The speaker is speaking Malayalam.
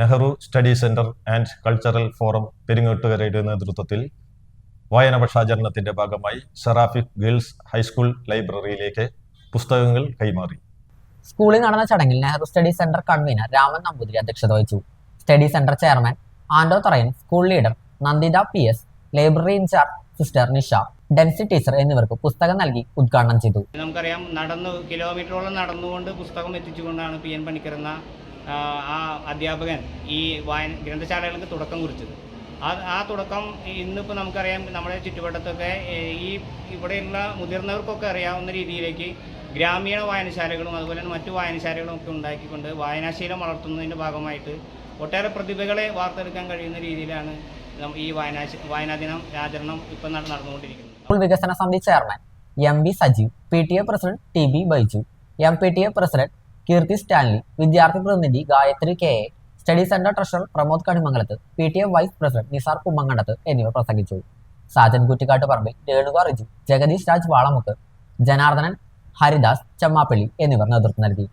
Nehru study centre and cultural forum പെരിങ്ങോട്ടുകരയുടെ നേതൃത്വത്തിൽ വായന പക്ഷാചരണത്തിന്റെ ഭാഗമായി സെറാഫിക് ഗേൾസ് ഹൈസ്കൂൾ ലൈബ്രറിയിലേക്ക് പുസ്തകങ്ങൾ കൈമാറി. സ്കൂളിൽ നടന്ന ചടങ്ങിൽ Nehru study centre convener Raman Namboothiri അധ്യക്ഷത വഹിച്ചു. Study centre chairman Ando Tharayan school leader Nanditha P S library incharge sister Nisha Densy teacher എന്നിവർക്ക് പുസ്തകം നൽകി ഉദ്ഘാടനം ചെയ്തു. നമുക്കറിയാം നടന്നു കിലോമീറ്ററോളം നടന്നുകൊണ്ട് പുസ്തകം എത്തിച്ചുകൊണ്ടാണ് പി എൻ പണിക്കർ എന്ന ആ അധ്യാപകൻ ഈ വായന ഗ്രന്ഥശാലകൾക്ക് തുടക്കം കുറിച്ചത്. ആ ആ തുടക്കം ഇന്നിപ്പോൾ നമുക്കറിയാം നമ്മുടെ ചുറ്റുവട്ടത്തൊക്കെ ഈ ഇവിടെയുള്ള മുതിർന്നവർക്കൊക്കെ അറിയാവുന്ന രീതിയിലേക്ക് ഗ്രാമീണ വായനശാലകളും അതുപോലെ തന്നെ മറ്റു വായനശാലകളും ഒക്കെ ഉണ്ടാക്കിക്കൊണ്ട് വായനാശീലം വളർത്തുന്നതിന്റെ ഭാഗമായിട്ട് ഒട്ടേറെ പ്രതിഭകളെ വാർത്തെടുക്കാൻ കഴിയുന്ന രീതിയിലാണ് ഈ വായനാ വായനാ ദിനം ആചരണം ഇപ്പം നട- നടന്നുകൊണ്ടിരിക്കുന്നത്. വികസന സമിതി chairman M B Sajeev P T A president T B Baiju M P T A president Keerthi Stanley വിദ്യാർത്ഥി പ്രതിനിധി Gayathri K study centre treasurer Pramod Kanimangalath P T A vice president Nisar Kummangandath എന്നിവർ പ്രസംഗിച്ചു. സാജൻ കുറ്റിക്കാട്ട് പറമ്പിൽ രേണുക റിജു ജഗദീഷ് രാജ് വാളമുക്ക് ജനാർദ്ദനൻ ഹരിദാസ് ചമ്മാപ്പള്ളി എന്നിവർ നേതൃത്വം നൽകി.